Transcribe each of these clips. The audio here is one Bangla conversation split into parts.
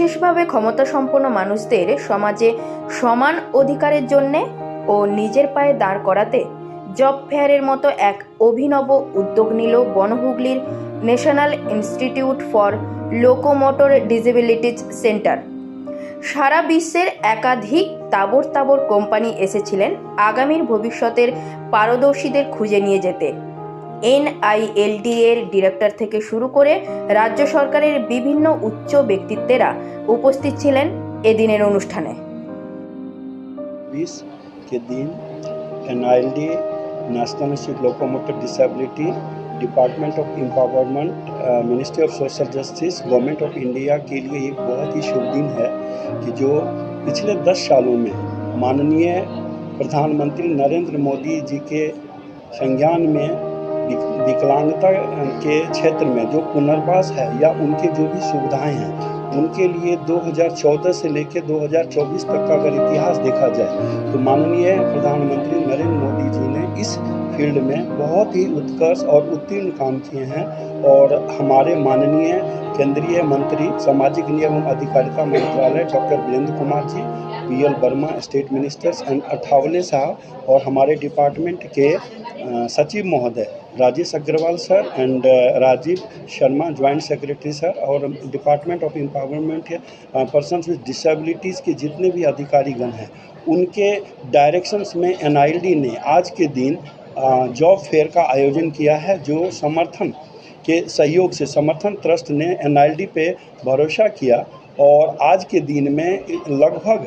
বিশেষভাবে ক্ষমতাসম্পন্ন মানুষদের সমাজে সমান অধিকারের জন্যে ও নিজের পায়ে দাঁড় করাতে জব ফেয়ারের মতো এক অভিনব উদ্যোগ নিল বনহুগলির national institute for locomotor disabilities centre. সারা বিশ্বের একাধিক তাবর তাবর কোম্পানি এসেছিলেন আগামীর ভবিষ্যতের পারদর্শীদের খুঁজে নিয়ে যেতে। এনআইএলডি এর ডিরেক্টর থেকে শুরু করে রাজ্য সরকারের বিভিন্ন উচ্চ ব্যক্তিত্বেরা উপস্থিত ছিলেন এদিনের অনুষ্ঠানে बीस के दिन N national institute locomotor disability department of empowerment ministry of social justice government of India के लिए एक बहुत ही शुभ दिन है कि जो पिछले दस सालों में माननीय प्रधानमंत्री नरेंद्र मोदी जी के संज्ञान में विक- विकलांगता के क्षेत्र में जो पुनर्वास है या उनके जो भी सुविधाएँ हैं, उनके लिए 2014 से लेकर 2024 तक का अगर इतिहास देखा जाए तो माननीय प्रधानमंत्री नरेंद्र मोदी जी ने इस फ़ील्ड में बहुत ही उत्कर्ष और उत्तीर्ण काम किए हैं और हमारे माननीय केंद्रीय मंत्री, सामाजिक न्याय एवं अधिकारिता मंत्रालय doctor Virendra Kumar ji P L Verma, state ministers and Athawale साहब और हमारे डिपार्टमेंट के सचिव महोदय Rajesh Agarwal sir and Rajiv Sharma, joint secretary sir और department of empowerment person with disabilities के जितने भी अधिकारीगण हैं, उनके डायरेक्शंस में एनआईडी ने आज के दिन जॉब फेयर का आयोजन किया है, जो समर्थन के सहयोग से, समर्थन ट्रस्ट ने एनआईडी पे भरोसा किया और आज के दिन में लगभग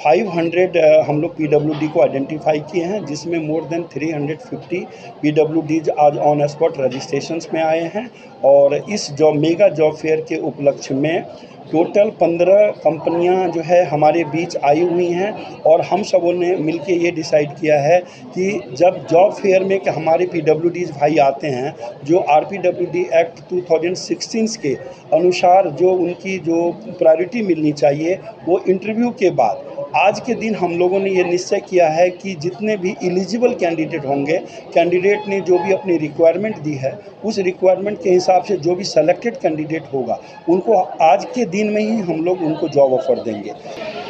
500 हम लोग पीडब्ल्यूडी को आइडेंटिफाई किए हैं, जिसमें मोर देन 350 पीडब्ल्यूडीज आज ऑन स्पॉट रजिस्ट्रेशंस में आए हैं और इस जॉब मेगा जॉब फेयर के उपलक्ष्य में टोटल पंद्रह कंपनियाँ जो है हमारे बीच आई हुई हैं और हम सबों ने मिलके ये डिसाइड किया है कि जब जॉब फेयर में कि हमारे पीडब्ल्यूडीज भाई आते हैं, जो आरपीडब्ल्यूडी एक्ट 2016 के अनुसार जो उनकी जो प्रायोरिटी मिलनी चाहिए, वो इंटरव्यू के बाद आज के दिन हम लोगों ने ये निश्चय किया है कि जितने भी एलिजिबल कैंडिडेट होंगे कैंडिडेट ने जो भी अपनी रिक्वायरमेंट दी है, उस रिक्वायरमेंट के हिसाब से जो भी सेलेक्टेड कैंडिडेट होगा, उनको आज के दिन में ही हम लोग उनको जॉब ऑफ़र देंगे।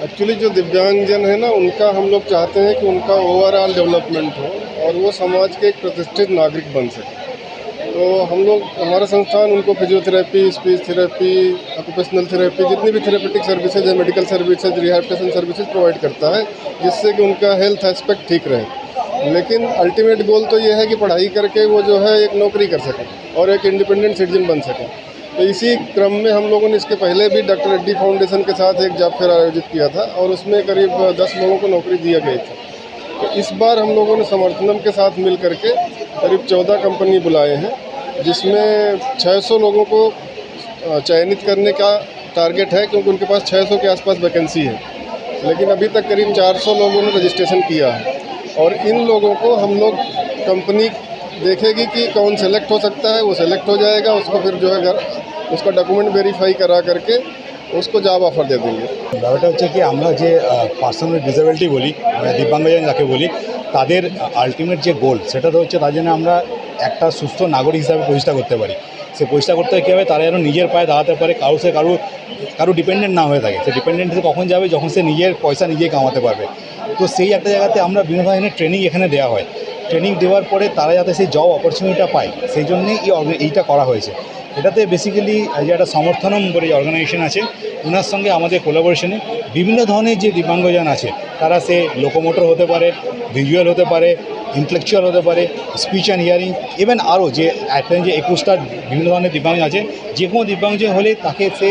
एक्चुअली जो दिव्यांगजन है ना, उनका हम लोग चाहते हैं कि उनका ओवरऑल डेवलपमेंट हो और वो समाज के एक प्रतिष्ठित नागरिक बन सके। तो हम लोग, हमारा संस्थान उनको physiotherapy speech therapy occupational therapy जितनी भी थेरेपेटिक सर्विसेज़ है medical services rehabilitation services provide करता है, जिससे कि उनका हेल्थ एस्पेक्ट ठीक रहे। लेकिन अल्टीमेट गोल तो ये है कि पढ़ाई करके वो जो है एक नौकरी कर सकें और एक इंडिपेंडेंट सिटीजन बन सकें। तो इसी क्रम में हम लोगों ने इसके पहले भी डॉक्टर रेड्डी फाउंडेशन के साथ एक जॉब फेयर आयोजित किया था और उसमें करीब दस लोगों को नौकरी दिया गई थी। तो इस बार हम लोगों ने समर्थनम के साथ मिल करके करीब चौदह कंपनी बुलाए हैं जिसमें 600 लोगों को अ, चयनित करने का टारगेट है क्योंकि उनके पास 600 के आसपास वैकेंसी है लेकिन अभी तक करीब 400 लोगों ने रजिस्ट्रेशन किया है और इन लोगों को हम लोग कंपनी देखेगी कि कौन सेलेक्ट हो सकता है वो सेलेक्ट हो जाएगा उसको फिर जो है घर उसका डॉक्यूमेंट वेरीफाई करा करके उसको जॉब ऑफर दे देंगे ব্যাপারটা হচ্ছে কি আমরা যে পার্সোনাল ডিসেবিলিটি বলি মানে দিব্যাঙ্গজন যাকে বলি তাদের আলটিমেট যে গোল সেটা তো হচ্ছে তার জন্য আমরা একটা সুস্থ নাগরিক হিসাবে প্রতিষ্ঠা করতে পারি। সে প্রতিষ্ঠা করতে কী হবে? তারা যেন নিজের পায়ে দাঁড়াতে পারে, কারও সে কারও কারও ডিপেন্ডেন্ট না হয়ে থাকে। সে ডিপেন্ডেন্ট কখন যাবে? যখন সে নিজের পয়সা নিজেই কামাতে পারবে। তো সেই একটা জায়গাতে আমরা বিভিন্ন ধরনের ট্রেনিং এখানে দেওয়া হয়। ট্রেনিং দেওয়ার পরে তারা যাতে সেই জব অপরচুনিটিটা পায়, সেই জন্যেই এই এইটা করা হয়েছে। এটাতে বেসিক্যালি যে একটা সমর্থনম বলে যে অর্গানাইজেশন আছে ওনার সঙ্গে আমাদের কোলাবোরেশনে বিভিন্ন ধরনের যে দিব্যাঙ্গজন আছে, তারা সে লোকোমোটর হতে পারে ভিজুয়াল হতে পারে ইন্টেলেকচুয়াল হতে পারে স্পিচ অ্যান্ড হিয়ারিং ইভেন আরও যে একটা যে একুশটা বিভিন্ন ধরনের দিব্যাঙ্গ আছে, যে কোনো দিব্যাঙ্গজন হলে তাকে সে,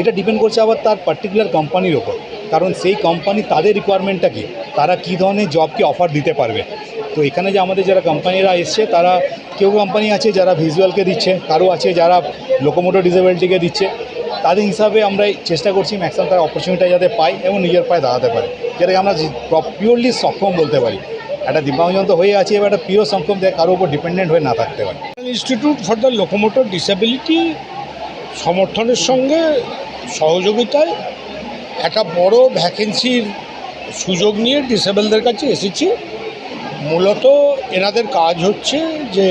এটা ডিপেন্ড করছে আবার তার পার্টিকুলার কোম্পানির ওপর। কারণ সেই কোম্পানি তাদের রিকোয়ারমেন্টটা কি? তারা কী ধরনের জবকে অফার দিতে পারবে? তো এখানে যে আমাদের যারা কোম্পানিরা এসছে, তারা কেউ কোম্পানি আছে যারা ভিজুয়ালকে দিচ্ছে, কারও আছে যারা লোকোমোটর ডিসেবিলিটিকে দিচ্ছে, তাদের হিসাবে আমরা চেষ্টা করছি ম্যাক্সিমাম তারা অপরচুনিটি যাতে পায় এবং নিজের পায়ে দাঁড়াতে পারে। যেটাকে আমরা পিওরলি সক্ষম বলতে পারি। একটা দিব্যাঙ্গজন তো হয়ে আছে, এবার একটা পিওর সক্ষম যে কারোর উপর ডিপেন্ডেন্ট হয়ে না থাকতে পারে। Institute for the locomotor disability সমর্থনের সঙ্গে সহযোগিতায় একটা বড় ভ্যাকেন্সির সুযোগ নিয়ে ডিসেবলদের কাছে এসেছি। মূলত এনাদের কাজ হচ্ছে যে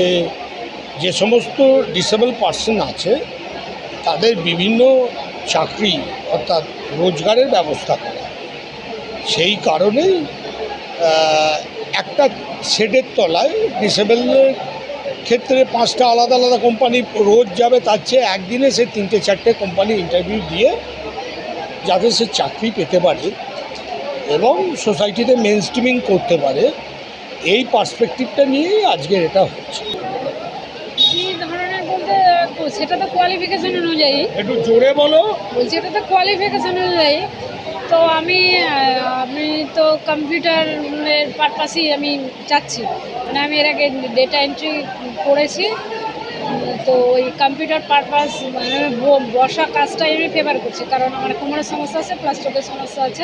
যে সমস্ত ডিসেবল পার্সন আছে, তাদের বিভিন্ন চাকরি অর্থাৎ রোজগারের ব্যবস্থা করা। সেই কারণেই একটা শেডের তলায় ডিসেবলের ক্ষেত্রে পাঁচটা আলাদা আলাদা কোম্পানি রোজ যাবে, তার চেয়ে একদিনে সে তিনটে চারটে কোম্পানি ইন্টারভিউ দিয়ে যাতে সে চাকরি পেতে পারে এবং সোসাইটিতে মেন স্ট্রিমিং করতে পারে। এই পার্সপেক্টিভটা নিয়েই আজকের এটা হচ্ছে। সেটা তো কোয়ালিফিকেশন অনুযায়ী। একটু জোরে বলো। বলছি এটা তো কোয়ালিফিকেশন অনুযায়ী। তো আমি আমি তো কম্পিউটারের পারপাসই আমি চাচ্ছি। মানে আমি এর আগে ডেটা এন্ট্রি করেছি। তো ওই কম্পিউটার পারপাস মানে বসা কাজটাই আমি ফেভার করছি। কারণ আমার কোমরের সমস্যা আছে প্লাস চোখের সমস্যা আছে।